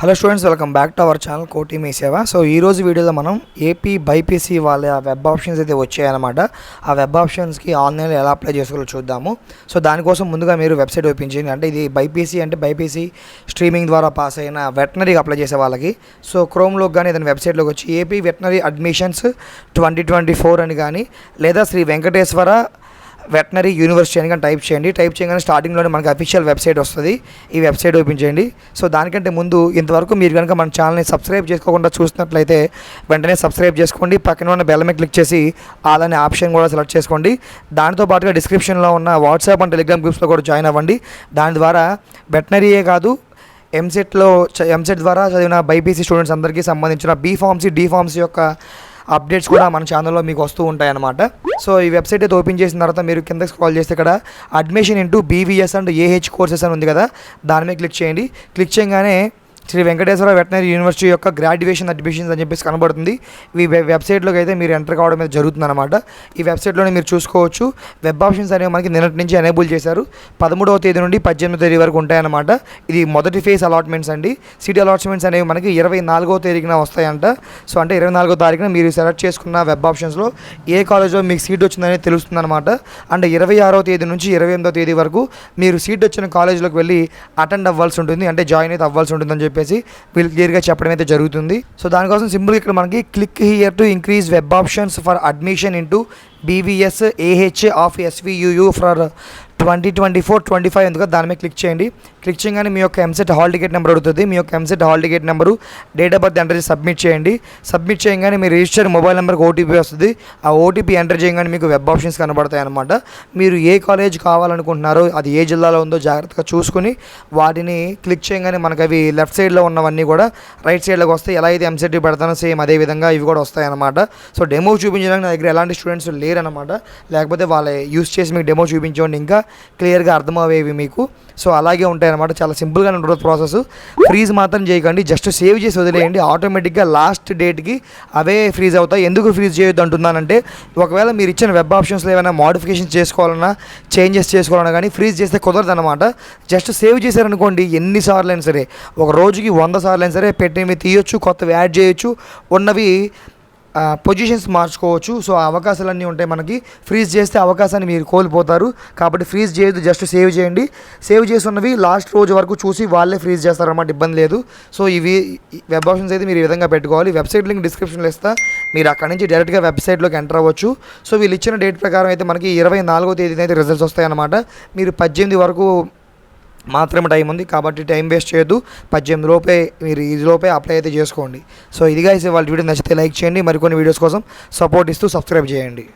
Hello students welcome back to our channel Koti Mee Seva. So ఈ రోజు వీడియోలో మనం ఏపీ బైపీసీ వాళ్ళ వెబ్ ఆప్షన్స్ అయితే వచ్చాయన్నమాట. ఆ వెబ్ ఆప్షన్స్కి ఆన్లైన్లో ఎలా అప్లై చేసుకోవాలో చూద్దాము. సో దానికోసం ముందుగా మీరు వెబ్సైట్ ఓపెన్ చేయండి. అంటే ఇది బైపీసీ అంటే బైపీసీ స్ట్రీమింగ్ ద్వారా పాస్ అయిన వెటనరీకి అప్లై చేసే వాళ్ళకి. సో క్రోమ్లోకి కానీ ఏదైనా వెబ్సైట్లోకి వచ్చి AP veterinary admissions twenty twenty four అని కానీ లేదా శ్రీ వెంకటేశ్వర వెటనరీ యూనివర్సిటీ అని కానీ టైప్ చేయండి. టైప్ చేయగానే స్టార్టింగ్లోనే మనకి అఫీషియల్ వెబ్సైట్ వస్తుంది. ఈ వెబ్సైట్ ఓపెన్ చేయండి. సో దానికంటే ముందు ఇంతవరకు మీరు కనుక మన ఛానల్ని సబ్స్క్రైబ్ చేసుకోకుండా చూసినట్లయితే వెంటనే సబ్స్క్రైబ్ చేసుకోండి. పక్కన ఉన్న బెల్ మీద క్లిక్ చేసి ఆల్ అనే ఆప్షన్ కూడా సెలెక్ట్ చేసుకోండి. దాంతో పాటుగా డిస్క్రిప్షన్లో ఉన్న వాట్సాప్ అండ్ టెలిగ్రామ్ గ్రూప్స్లో కూడా జాయిన్ అవ్వండి. దాని ద్వారా వెటనరీయే కాదు ఎంసెట్లో ఎంసెట్ ద్వారా చదివిన బైపీసీ స్టూడెంట్స్ అందరికీ సంబంధించిన బీ ఫార్మ్సీ డీ ఫార్మ్సీ యొక్క అప్డేట్స్ కూడా మన ఛానల్లో మీకు వస్తూ ఉంటాయి అన్నమాట సో ఈ వెబ్సైట్ అయితే ఓపెన్ చేసిన తర్వాత మీరు కింద స్క్రాల్ చేస్తే ఇక్కడ admission into BVS and AH courses అని ఉంది కదా దాని మీద క్లిక్ చేయండి. క్లిక్ చేయగానే శ్రీ వెంకటేశ్వర వెటనరీ యూనివర్సిటీ యొక్క గ్రాడ్యుయేషన్ అడ్మిషన్స్ అని చెప్పేసి కనబడుతుంది. ఈ వెబ్ వెబ్సైట్లోకి అయితే మీరు ఎంటర్ కావడం మీద జరుగుతుంది అనమాట ఈ వెబ్సైట్లోనే మీరు చూసుకోవచ్చు. వెబ్ ఆప్షన్స్ అనేవి మనకి నిన్నటి నుంచి ఎనేబుల్ చేశారు. పదమూడవ తేదీ నుండి పద్దెనిమిదవ తేదీ వరకు ఉంటాయన్నమాట. ఇది మొదటి ఫేజ్ అలాట్మెంట్స్ అండి. సిటీ అలాట్మెంట్స్ అనేవి మనకి ఇరవై నాలుగో తేదీన వస్తాయంట. సో అంటే ఇరవై నాలుగో తారీఖున మీరు సెలెక్ట్ చేసుకున్న వెబ్ ఆప్షన్స్లో ఏ కాలేజ్లో మీకు సీట్ వచ్చిందనేది తెలుస్తుంది అనమాట అండ్ ఇరవై ఆరో తేదీ నుంచి ఇరవై ఎనిమిదో తేదీ వరకు మీరు సీట్ వచ్చిన కాలేజ్లోకి వెళ్ళి అటెండ్ అవ్వాల్సి ఉంటుంది. అంటే జాయిన్ అయితే అవ్వాల్సి ఉంటుందని చెప్పేసి వీళ్ళు క్లియర్గా చెప్పడం అయితే జరుగుతుంది. సో దానికోసం సింపుల్ ఇక్కడ మనకి click here to increase web options for admission into BVS AH of SVVU for twenty twenty four twenty five ఎందుకు దాని మీద క్లిక్ చేయండి. క్లిక్ చేయగానే మీ యొక్క ఎంసెట్ హాల్ టికెట్ నెంబర్ అడుగుతుంది. మీ యొక్క EAMCET hall ticket number date of birth enter చేసి సబ్మిట్ చేయండి. సబ్మిట్ చేయగానే మీ రిజిస్టర్ మొబైల్ నెంబర్కి ఓటీపీ వస్తుంది. ఆ ఓటీపీ ఎంటర్ చేయగానే మీకు వెబ్ ఆప్షన్స్ కనబడతాయి అనమాట మీరు ఏ కాలేజ్ కావాలనుకుంటున్నారో అది ఏ జిల్లాలో ఉందో జాగ్రత్తగా చూసుకుని వాటిని క్లిక్ చేయగానే మనకు అవి లెఫ్ట్ సైడ్లో ఉన్నవన్నీ కూడా రైట్ సైడ్లోకి వస్తాయి. ఎలా అయితే ఎంసెట్ పెడతానో సేమ్ అదే విధంగా ఇవి కూడా వస్తాయన్నమాట సో డెమో చూపించడానికి నా దగ్గర ఎలాంటి స్టూడెంట్స్ లేరనమాట లేకపోతే వాళ్ళ యూస్ చేసి మీకు డెమో చూపించండి. ఇంకా క్లియర్గా అర్థమయ్యేవి మీకు. సో అలాగే ఉంటాయి అనమాట చాలా సింపుల్గానే ఉంటుంది ప్రాసెస్. ఫ్రీజ్ మాత్రం చేయకండి. జస్ట్ సేవ్ చేసి వదిలేయండి. ఆటోమేటిక్గా లాస్ట్ డేట్కి అవే ఫ్రీజ్ అవుతాయి. ఎందుకు ఫ్రీజ్ చేయొద్దు అంటున్నానంటే ఒకవేళ మీరు ఇచ్చిన వెబ్ ఆప్షన్స్లో ఏమైనా మోడిఫికేషన్ చేసుకోవాలన్నా చేంజెస్ చేసుకోవాలన్నా కానీ ఫ్రీజ్ చేస్తే కుదరదు అనమాట జస్ట్ సేవ్ చేశారనుకోండి ఎన్నిసార్లు అయినా సరే ఒక రోజుకి వంద సార్లు అయినా సరే పెట్టినవి తీయొచ్చు కొత్తవి యాడ్ చేయొచ్చు. ఉన్నవి పొజిషన్స్ మార్చుకోవచ్చు. సో ఆ అవకాశాలన్నీ ఉంటాయి మనకి. ఫ్రీజ్ చేస్తే అవకాశాన్ని మీరు కోల్పోతారు. కాబట్టి ఫ్రీజ్ చేయొద్దు జస్ట్ సేవ్ చేయండి. సేవ్ చేసి ఉన్నవి లాస్ట్ రోజు వరకు చూసి వాళ్ళే ఫ్రీజ్ చేస్తారన్నమాట ఇబ్బంది లేదు. సో ఇవి వెబ్ ఆప్షన్స్ అయితే మీరు ఈ విధంగా పెట్టుకోవాలి. వెబ్సైట్ లింక్ డిస్క్రిప్షన్లో ఇస్తా. మీరు అక్కడ నుంచి డైరెక్ట్గా వెబ్సైట్లోకి ఎంటర్ అవ్వచ్చు. సో వీళ్ళు ఇచ్చిన డేట్ ప్రకారం అయితే మనకి ఇరవై నాలుగో తేదీన అయితే రిజల్ట్స్ వస్తాయన్నమాట. మీరు పద్దెనిమిది వరకు మాత్రమే టైం ఉంది కాబట్టి టైం వేస్ట్ చేయొద్దు. పద్దెనిమిది లోపే మీరు ఈ లోపే అప్లై అయితే చేసుకోండి. సో ఇదిగా వాళ్ళ వీడియో నచ్చితే లైక్ చేయండి. మరికొన్ని వీడియోస్ కోసం సపోర్ట్ ఇస్తూ సబ్స్క్రైబ్ చేయండి.